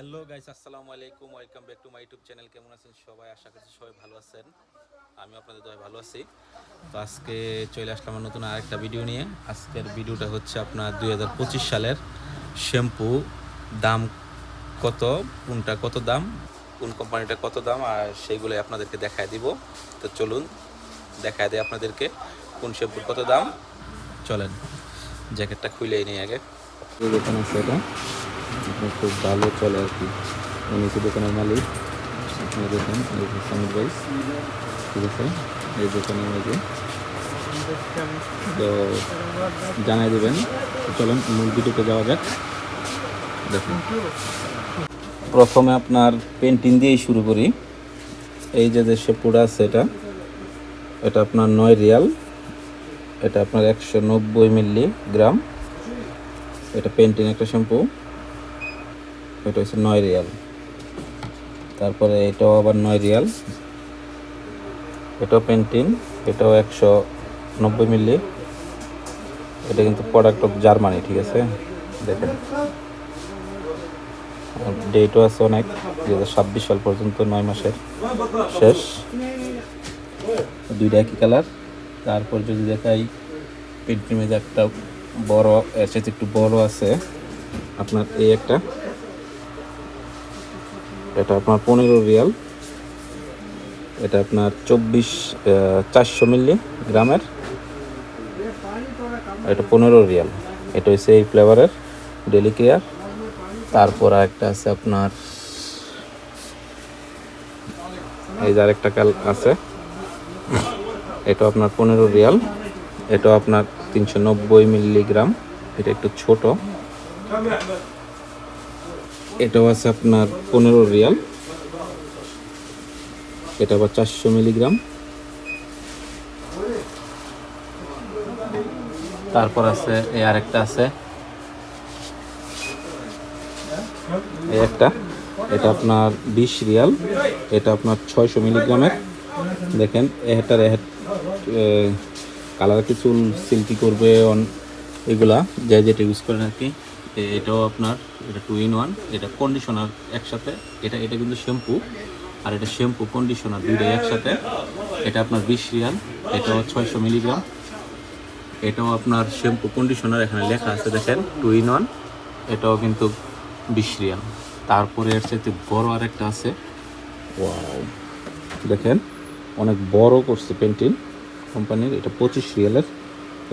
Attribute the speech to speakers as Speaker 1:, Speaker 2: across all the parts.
Speaker 1: Hello guys, আসসালামু আলাইকুম। Welcome back to my YouTube channel কেমন আছেন সবাই? আশা করছি সবাই ভালো আছেন। আমি আপনাদের দয় ভালো আছি। তো আজকে চলে আসলাম নতুন আরেকটা ভিডিও নিয়ে। আজকের ভিডিওটা হচ্ছে আপনার দু হাজার পঁচিশ সালের শ্যাম্পু। দাম কত? কোনটা কত দাম? কোন কোম্পানিটা কত দাম? আর সেইগুলো আপনাদেরকে দেখায় দিব। তো চলুন দেখায় দেয় আপনাদেরকে কোন শ্যাম্পুর কত দাম। চলেন, জ্যাকেটটা খুলেই নিই আগে। খুব ভালো চলে আর কি। উনি দোকানের মালিক। আপনারা দেখেন, এই যে সামির ভাই। ঠিক আছে, এই দোকানের মাঝে তো জানাই দেবেন। চলেন, মূল যাওয়া যাক। দেখুন। প্রথমে আপনার পেন্টিং দিয়েই শুরু করি। এই যে যে শ্যাম্পুটা আছে এটা এটা আপনার নয় রিয়াল। এটা আপনার একশো নব্বই মিলি গ্রাম। এটা পেন্টিং একটা শ্যাম্পু। এটা হচ্ছে নয় রিয়াল। তারপরে এটাও আবার নয় রিয়াল। এটাও পেন্টিং, এটাও একশো নব্বই মিলি। এটা কিন্তু প্রোডাক্ট অফ জার্মানি ঠিক আছে? দেখেন। ডেটও আছে অনেক দু হাজার ছাব্বিশ সাল পর্যন্ত, নয় মাসের শেষ। দুইটা একই কালার তারপর যদি দেখাই পেন্টিং মেজে একটা বড়, এর একটু বড় আছে। আপনার এই একটা। এটা আপনার পনেরো রিয়াল। এটা আপনার চব্বিশ চারশো মিলি গ্রামের। এটা পনেরো রিয়াল। এটা হচ্ছে এই ফ্লেভারের ডেলি কেয়ার তারপর একটা আছে আপনার, এই যে আরেকটা কাল আছে। এটা আপনার পনেরো রিয়াল। এটা আপনার তিনশো নব্বই মিলিগ্রাম এটা একটু ছোট। এটাও আছে আপনার পনেরো রিয়াল। এটা আবার চারশো মিলিগ্রাম। তারপর আছে এই আরেকটা আছে। এই একটা, এটা আপনার বিশ রিয়াল। এটা আপনার ছয়শো মিলিগ্রামের। দেখেন, এটার কালার কি চুল সিল্কি করবে অন এগুলা, যে যেটা ইউজ করেন আর কি। এটাও আপনার এটা টু ইন ওয়ান এটা কন্ডিশনার একসাথে, এটা এটা কিন্তু শ্যাম্পু আর এটা শ্যাম্পু কন্ডিশনার দুইটাই একসাথে, এটা আপনার বিশ রিয়াল, এটাও ছয়শো মিলিগ্রাম এটাও আপনার শ্যাম্পু কন্ডিশনার এখানে লেখা আছে দেখেন টু ইন ওয়ান এটাও কিন্তু বিশ রিয়াল। তারপরে এর সাথে বড় আরেকটা আছে, ওয়াও, দেখেন, অনেক বড় করছে পেন্টিং কোম্পানির এটা পঁচিশ রিয়ালের,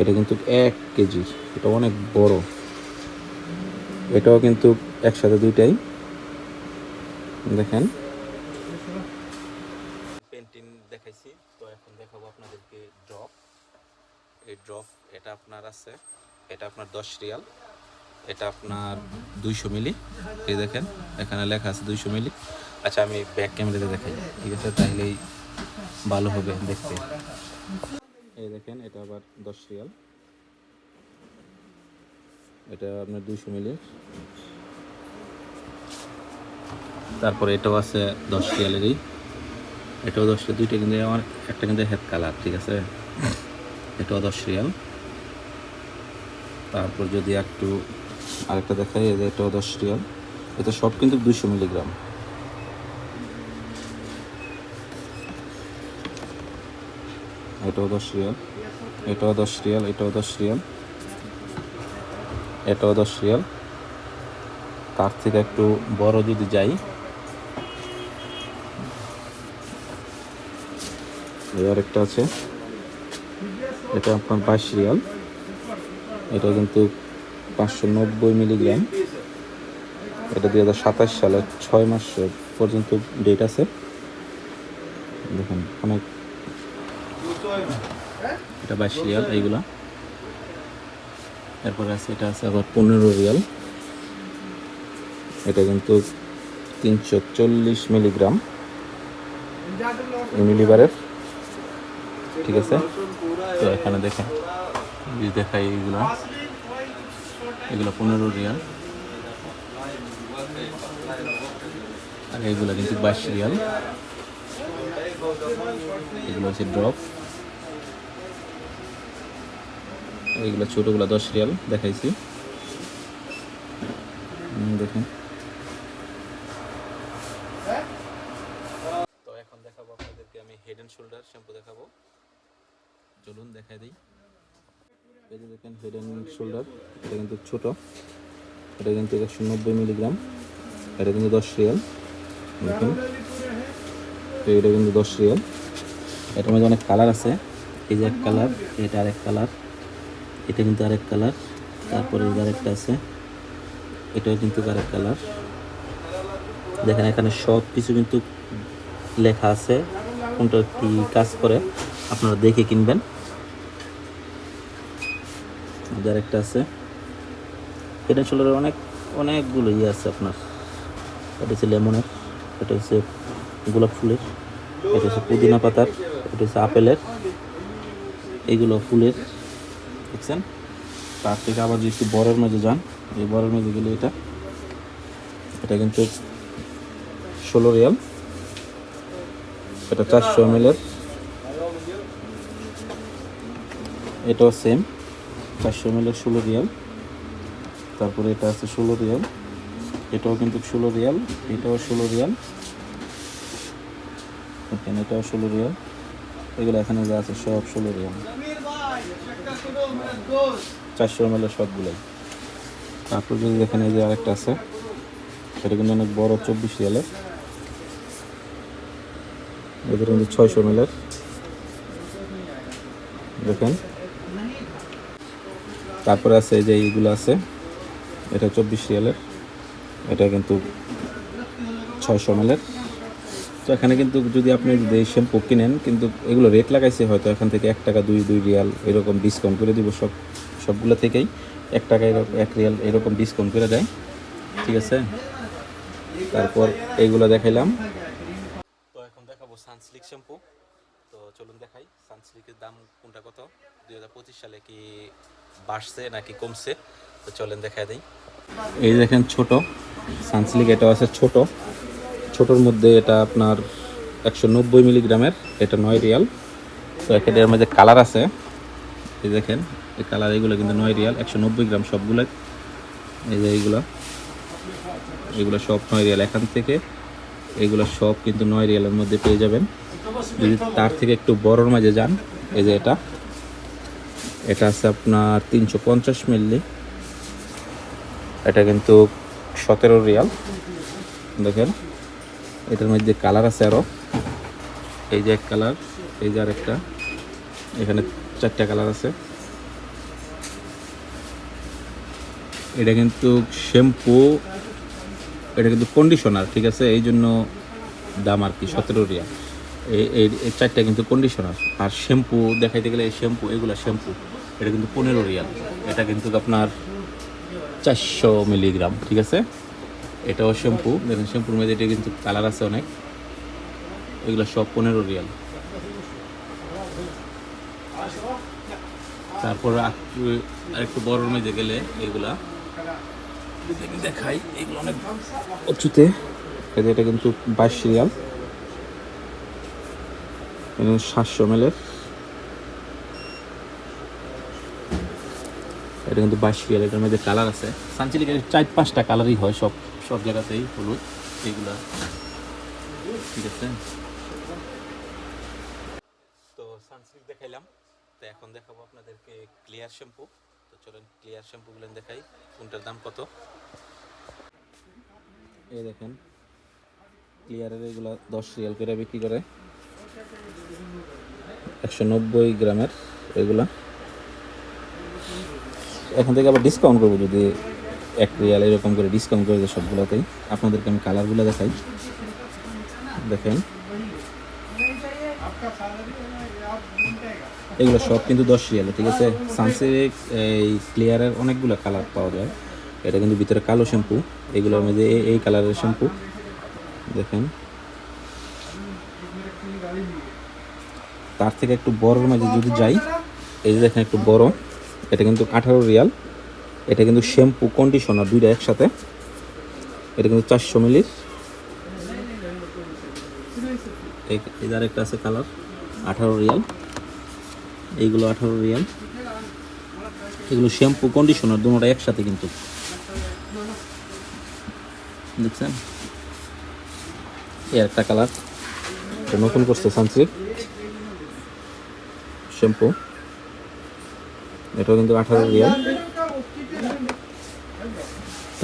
Speaker 1: এটা কিন্তু এক কেজি, এটা অনেক বড়। এটাও কিন্তু একসাথে দুইটাই। দেখেন। পেন্টিং দেখাইছি, তো এখন দেখাবো আপনাদেরকে ড্রপ। এই ড্রপ, এটা আপনার আছে, এটা আপনার দশ রিয়াল, এটা আপনার দুইশো মিলি। এই দেখেন, এখানে লেখা আছে দুইশো মিলি। আচ্ছা আমি ব্যাক ক্যামেরাতে দেখাই, ঠিক আছে? তাহলেই ভালো হবে দেখতে। এই দেখেন, এটা আবার দশ রিয়াল। এটা আপনার দুইশো মিলি। তারপরে এটাও আছে দশ রিয়ালেরই এটাও দশ দুইটা কিন্তু আমার, একটা কিন্তু হেড কালার ঠিক আছে? এটাও দশ রিয়াল। তারপর যদি একটু আরেকটা দেখাই, এই যে এটাও দশ রিয়াল। এটা সব কিন্তু দুইশো মিলিগ্রাম। এটাও দশ রিয়াল। এটাও দশ রিয়াল, এটাও দশ রিয়াল। এটাও দশ রিয়াল তার থেকে একটু বড় যদি যাই। আর একটা আছে। এটা আপনার বাইশ রিয়াল। এটা কিন্তু পাঁচশো নব্বই মিলিগ্রাম। এটা দুই হাজার সাতাশ সালের ছয় মাস পর্যন্ত ডেট আছে। দেখুন, অনেক এটা বাইশ রিয়াল, এইগুলা। এরপরে আছে, এটা আছে আবার পনেরো রিয়াল। এটা কিন্তু তিনশো চল্লিশ মিলিগ্রাম মিলিবারের। ঠিক আছে? তো এখানে দেখেন দেখাই এইগুলো এগুলো পনেরো রিয়াল। আর এইগুলো কিন্তু বাইশ রিয়াল। এগুলো হচ্ছে ড্রপ। এইগুলো ছোটোগুলো দশ রিয়াল দেখাইছি। দেখুন। তো এখন দেখাবো আপনাদেরকে আমি হেড অ্যান্ড শোল্ডার শ্যাম্পু দেখাবো। চলুন দেখাই দিই। এটা দেখেন হেড অ্যান্ড শোল্ডার এটা কিন্তু ছোট। এটা কিন্তু একশো নব্বই মিলিগ্রাম এটা কিন্তু দশ রিয়াল। দেখুন। এটা কিন্তু দশ রিয়াল। এটার মধ্যে অনেক কালার আছে। এই যে এক কালার এটা আরেক কালার এটা কিন্তু আরেক কালার, তারপরে আরেকটা আছে, এটাও কিন্তু আরেক কালার। দেখেন এখানে সব কিছু কিন্তু লেখা আছে, কোনটা কি কাজ করে, আপনারা দেখে কিনবেন। আর একটা আছে। এটা আসলে অনেক অনেকগুলো ইয়ে আছে আপনার। এটা হচ্ছে লেমনের, এটা হচ্ছে গোলাপ ফুলের, এটা হচ্ছে পুদিনা পাতার, এটা হচ্ছে আপেলের। এইগুলো ফুলের। দেখছেন? তার থেকে আবার যদি একটু বড়ের মাঝে যান, এই বড়ের মাঝে গেলে এটা এটা কিন্তু ষোলো রিয়াল। এটা চারশো এম এটাও সেম চারশো এম এর ষোলো রিয়াল। তারপরে এটা আছে ষোলো রিয়াল। এটাও কিন্তু ষোলো রিয়াল, এটাও ষোলো রিয়াল। দেখেন, এটাও ষোলো রিয়াল। এগুলো এখানে যা আছে সব ষোলো রিয়াল। চারশো এম এর সবগুলোই তারপর যদি দেখেন এই যে আরেকটা আছে, সেটা কিন্তু অনেক বড় চব্বিশ রিয়ালের। এদের কিন্তু ছয়শো এম এর। দেখেন। তারপরে আছে এই যে এইগুলো আছে, এটা চব্বিশ রিয়ালের। এটা কিন্তু ছয়শো এমএলের তো এখানে কিন্তু যদি আপনি যদি এই শ্যাম্পু কিনেন কিন্তু এগুলো রেট লাগাইছে, হয়তো এখান থেকে এক টাকা দুই দুই রিয়াল এরকম ডিসকাউন্ট করে দিব সব, সবগুলো থেকেই। এক টাকা এরকম, এক রিয়াল এরকম ডিসকাউন্ট করে দেয়। ঠিক আছে? তারপর এইগুলো দেখাইলাম। তো এখন দেখাবো সানসিল্ক শ্যাম্পু তো চলুন দেখাই সানসিল্কের দাম কোনটা কত? দুই হাজার পঁচিশ সালে কি বাড়ছে নাকি কমছে? তো চলেন দেখাই দিই। এই দেখেন ছোট সানসিল্ক এটা আছে ছোট। ছোটোর মধ্যে এটা আপনার একশো নব্বই মিলিগ্রামের, এটা নয় রিয়াল। তো এখানে এর মধ্যে কালার আছে। এই দেখেন, এই কালার এগুলো কিন্তু নয় রিয়াল, একশো নব্বই গ্রাম সবগুলো। এই যে এইগুলো, এগুলো সব নয় রিয়াল। এখান থেকে এগুলো সব কিন্তু নয় রিয়ালের মধ্যে পেয়ে যাবেন। যদি তার থেকে একটু বড়োর মাঝে যান, এই যে এটা। এটা আছে আপনার তিনশো পঞ্চাশ মিলি। এটা কিন্তু সতেরো রিয়াল। দেখেন এটার মধ্যে কালার আছে আরও এই যে এক কালার, এই যে আর একটা এখানে চারটা কালার আছে। এটা কিন্তু শ্যাম্পু, এটা কিন্তু কন্ডিশনার ঠিক আছে? এই জন্য দাম আর কি, সতেরো এই- এই চারটা কিন্তু কন্ডিশনার আর শ্যাম্পু, দেখাইতে গেলে এই শ্যাম্পু, এগুলো শ্যাম্পু, এটা কিন্তু পনেরো রিয়াল। এটা কিন্তু আপনার চারশো মিলিগ্রাম, ঠিক আছে? এটাও শ্যাম্পু। দেখেন, শ্যাম্পুর মধ্যে এটা কিন্তু কালার আছে অনেক। এগুলো সব পনেরো রিয়াল। তারপর আরেকটু- বড়োর মেঝে গেলে এগুলা। দেখাই, এগুলো অনেক উঁচুতে। এটা কিন্তু বাইশ রিয়াল। সাতশো মেলের এটা কিন্তু বাইশ রিয়াল। এটার মধ্যে কালার আছে। সানচিলিকের চার পাঁচটা কালারই হয় সব। সব জায়গাতেই হলুদ, এইগুলা। ঠিক আছে? তো সানসিল্ক দেখাইলাম। তো এখন দেখাবো আপনাদেরকে ক্লিয়ার শ্যাম্পু। তো চলেন ক্লিয়ার শ্যাম্পুগুলো দেখাই, কোনটার দাম কত। এই দেখেন, ক্লিয়ারের এগুলো দশ রিয়াল করে বিক্রি করে। একশো নব্বই গ্রামের এগুলা। এখান থেকে আবার ডিসকাউন্ট করব যদি এক রিয়াল এরকম করে ডিসকাউন্ট করে দেয় সবগুলোতেই। আপনাদেরকে আমি কালারগুলো দেখাই। দেখেন। এগুলো সব কিন্তু দশ রিয়ালে, ঠিক আছে? সানসিল্ক এই ক্লিয়ারের অনেকগুলো কালার পাওয়া যায়। এটা কিন্তু ভিতরে কালো শ্যাম্পু এগুলোর মধ্যে এই- এই কালারের শ্যাম্পু দেখেন। তার থেকে একটু বড়োর মাঝে যদি যাই, এই যে দেখেন একটু বড়, এটা কিন্তু আঠারো রিয়াল। এটা কিন্তু শ্যাম্পু কন্ডিশনার দুইটা একসাথে। এটা কিন্তু চারশো মিলির এই- একটা আছে কালার আঠারো রিয়াল। এইগুলো আঠারো রিয়াল। এগুলো শ্যাম্পু কন্ডিশনার দুটোটা একসাথে কিন্তু। দেখছেন? এই একটা কালার নতুন করছে সানসিল্ক শ্যাম্পু। এটাও কিন্তু আঠারো রিয়াল।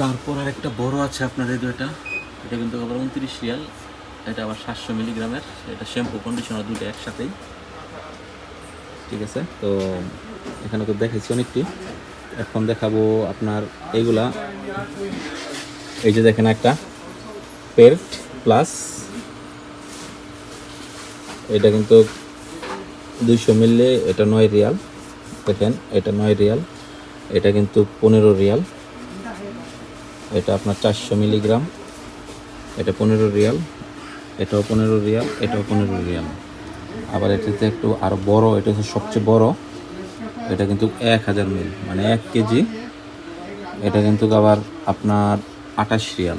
Speaker 1: তারপর আর একটা বড় আছে আপনার এই দুটা এটা কিন্তু আবার উনত্রিশ রিয়াল। এটা আবার সাতশো মিলিগ্রামের। এটা শ্যাম্পু কন্ডিশনার দুটো একসাথেই। ঠিক আছে? তো এখানে তো দেখাইছি অনেকটি। এখন দেখাবো আপনার এইগুলা। এই যে দেখেন একটা পেল্ট প্লাস এটা কিন্তু দুইশো মিললে এটা নয় রিয়াল। দেখেন, এটা নয় রিয়াল। এটা কিন্তু পনেরো রিয়াল। এটা আপনার চারশো মিলিগ্রাম। এটা পনেরো রিয়াল। এটাও পনেরো রিয়াল, এটাও পনেরো রিয়াল। আবার এটাতে একটু আরও বড়, এটা হচ্ছে সবচেয়ে বড়। এটা কিন্তু এক হাজার মিল মানে এক কেজি। এটা কিন্তু আবার আপনার আঠাশ রিয়াল।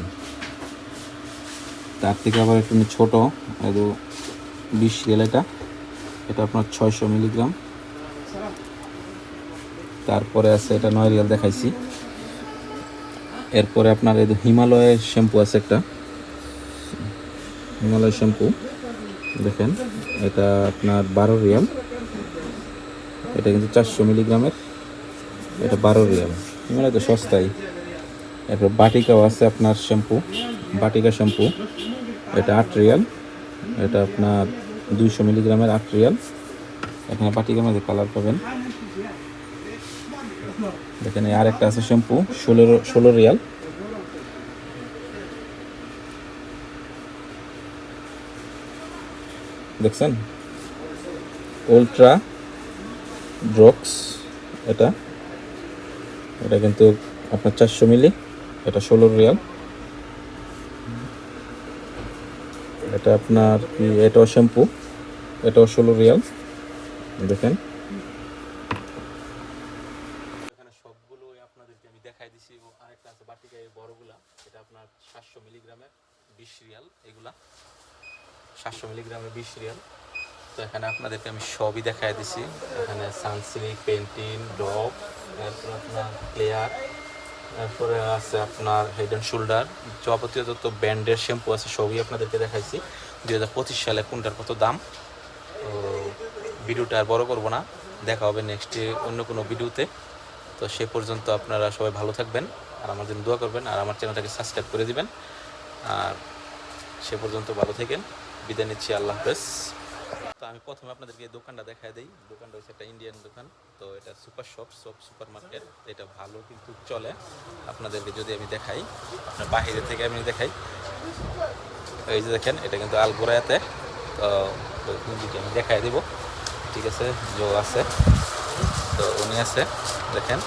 Speaker 1: তার থেকে আবার একটু ছোটো বিশ রিয়াল এটা। এটা আপনার ছয়শো মিলিগ্রাম। তারপরে আছে এটা নয় রিয়াল দেখাইছি। এরপরে আপনার এই হিমালয়ের শ্যাম্পু আছে একটা। হিমালয় শ্যাম্পু, দেখেন, এটা আপনার বারো রিয়াল। এটা কিন্তু চারশো মিলিগ্রামের, এটা বারো রিয়াল। হিমালয় তো সস্তাই। এরপর বাটিকাও আছে আপনার শ্যাম্পু, বাটিকা শ্যাম্পু। এটা আট রিয়াল। এটা আপনার দুইশো মিলিগ্রামের আট রিয়াল। এখানে বাটিকার মধ্যে কালার পাবেন। দেখেন আর একটা আছে শ্যাম্পু ষোলো ষোলো রিয়াল। দেখছেন? উল্ট্রা ড্রক্স এটা। এটা কিন্তু আপনার চারশো মিলি, এটা ষোলো রিয়াল। এটা আপনার কি, এটাও শ্যাম্পু, এটাও ষোলো রিয়াল। দেখেন এখানে সবগুলোই আপনাদেরকে আমি দেখাই দিছি ও আরেকটা আছে বাটিকা এই বড়গুলা এটা আপনার সাতশো মিলিগ্রামের বিশ এগুলা সাতশো মিলিগ্রামের বিশ রিয়াল। তো এখানে আপনাদেরকে আমি সবই দেখাই দিছি। এখানে সানসিল্ক, পেন্টিন ডপ তারপর আপনার ক্লেয়ার তারপরে আছে আপনার হেড অ্যান্ড শোল্ডার যাবতীয় যত ব্র্যান্ডের শ্যাম্পু আছে, সবই আপনাদেরকে দেখাইছি। দুই হাজার পঁচিশ সালে কোনটার কত দাম? তো ভিডিওটা আর বড় করব না। দেখা হবে নেক্সট অন্য কোনো ভিডিওতে। তো সে পর্যন্ত আপনারা সবাই ভালো থাকবেন। আর আমার জন্য দোয়া করবেন। আর আমার চ্যানেলটাকে সাবস্ক্রাইব করে দিবেন। আর সে পর্যন্ত ভালো থাকেন। বিদায় নিচ্ছি, আল্লাহ হাফেজ। তো আমি প্রথমে আপনাদেরকে দোকানটা দেখাই দিই। দোকানটা হচ্ছে একটা ইন্ডিয়ান দোকান। তো এটা সুপার শপ সব সুপার মার্কেট এটা ভালো কিন্তু চলে। আপনাদেরকে যদি আমি দেখাই, আপনার বাহিরে থেকে আমি দেখাই। এই যে দেখেন, এটা কিন্তু আলগোড়াতে তো মুরগিকে আমি দেখাই দিব। ঠিক আছে, জো আছে। তো উনি আছে, দেখেন।